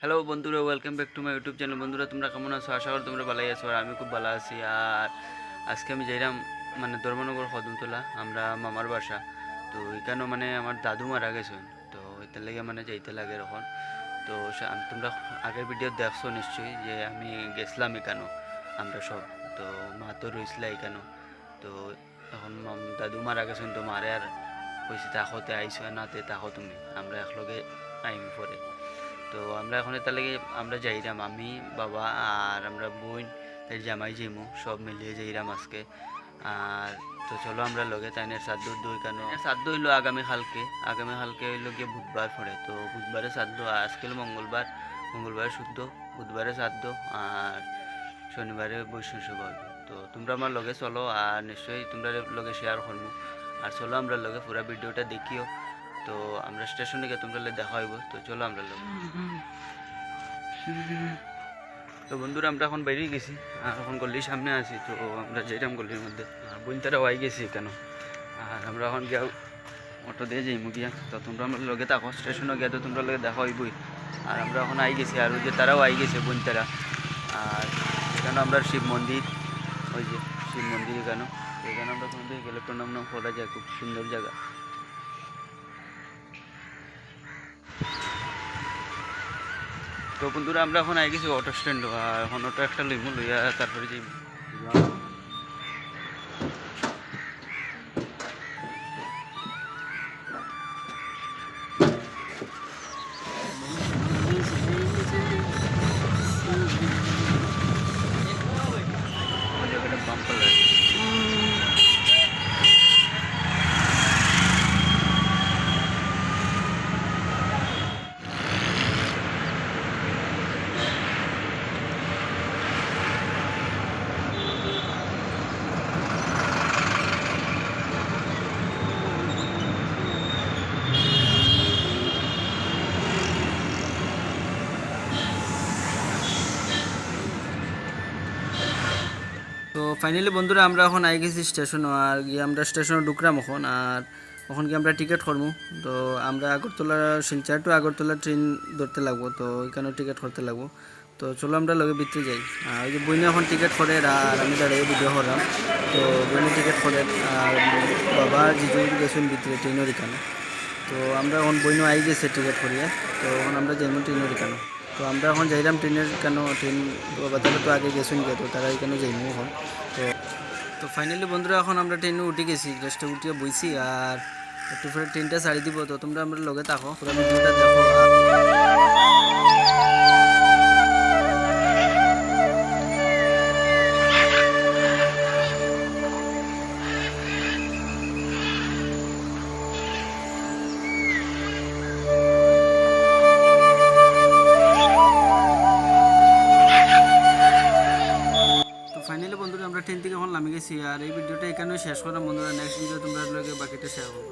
Hello বন্ধুরা welcome back to my YouTube channel বন্ধুরা, তোমরা কেমন আছো? আশা করি তোমরা ভালোই আছো, আর আমি খুব ভালো আছি। আর আজকে আমি যাইলাম মানে ধর্মনগর কদমতলা, আমরা মামার বাসা। তো এখানেও মানে আমার দাদু মারা গেছেন। তো এটার লেগে মানে যাইতে লাগে এখন। তো তোমরা আগের ভিডিও দেখছ নিশ্চয়ই, যে আমি গেছিলাম এখানেও, আমরা সব। তো মা তো রয়েছিল এখানেও। তো এখন দাদু মারা গেছেন, তো মারে আর কইছি তাকতে আইসো না তে তাকো তুমি। আমরা একলগে আইম পরে। তো আমরা এখন তার লাগে আমরা যাইরাম, আমি, বাবা আর আমরা বোন তাই জামাই যাইমু সব মিলিয়ে যাইরাম আজকে। আর তো চলো আমরা লগে তাইনের সাদ্দ দুই কেন? সাদ্দ হইল আগামী কালকে আগামী কালকে হইল গিয়ে বুধবার পড়ে। তো বুধবারে সাদ্দ আজকে হলো মঙ্গলবার, মঙ্গলবারে শুদ্ধ, বুধবারে সাদ্দ আর শনিবারে বৈষ্ণব তো তোমরা আমার লগে চলো আর নিশ্চয়ই তোমরা লগে শেয়ার করব আর চলো আমরা লগে পুরা ভিডিওটা দেখিও। তো আমরা স্টেশনে গিয়ে তোমরা দেখা হইব। তো চলো আমরা লগে তো বন্ধুরা, আমরা এখন বেরিয়ে গেছি। আর এখন গল্লির সামনে আছি, তো আমরা যেতাম গল্লির মধ্যে। আর ওয়াই গেছি কেন? আর আমরা এখন গিয়া অটো দিয়ে যাইমু গিয়া। তো তোমরা আমরা লগে থাকো, স্টেশনে গিয়া তো তোমরা লগে দেখা হইবই। আর আমরা এখন আই গেছি, আর ওই যে তারাও আই গেছে বোনতারা আর এখানে আমরা শিব মন্দির, ওই যে শিব মন্দির কেন এখানে আমরা কোনো দিকে গেলে প্রণাম নাম করা যায়, খুব সুন্দর জায়গা। তো বন্ধুরা, আমরা এখন আই গেছি অটো স্ট্যান্ড আর এখন অটো একটা লইমু, লইয়া তারপরে যাই। বাম্পার ফাইনালি বন্ধুরা আমরা এখন আই গেছি স্টেশন আর গিয়ে আমরা স্টেশনে ঢুকলাম এখন আর ওখান গিয়ে আমরা টিকিট করব তো আমরা আগরতলা, শিলচর টু আগরতলা ট্রেন ধরতে লাগবো, তো ওইখানেও টিকিট করতে লাগবো। তো চলো আমরা লগে ভিতরে যাই। আর ওই যে বইনে এখন টিকিট করে আর আমি দাঁড়িয়ে ভিডিও করলাম। তো বইনে টিকিট করে আর বাবা জিজু গেছেন ভিতরে ট্রেনের এখানে। তো আমরা এখন বইনও আই গেছে টিকিট করিয়ে। তো এখন আমরা যাইমু ট্রেনের কেন তো আমরা এখন যাইলাম ট্রেনের কেন, ট্রেন বাচ্চারা তো আগে গেছেন গে তো তারা এখানে যাইমু এখন? তো তো ফাইনালি বন্ধুরা, এখন আমরা ট্রেনে উঠে গেছি জাস্ট উঠিয়ে বইছি আর একটু পরে ট্রেনটা ছাড়ি দিব। তো তোমরা আমরা লগে থাকো, পুরো ভিডিওটা দেখো ফাইনালি বন্ধুরা আমরা ট্রেন থেকে এখন নামে গেছি আর এই ভিডিওটা এখানেও শেষ করা বন্ধুরা। নেক্সট ভিডিও তোমরা লগে বাকিটা শেয়ার করব।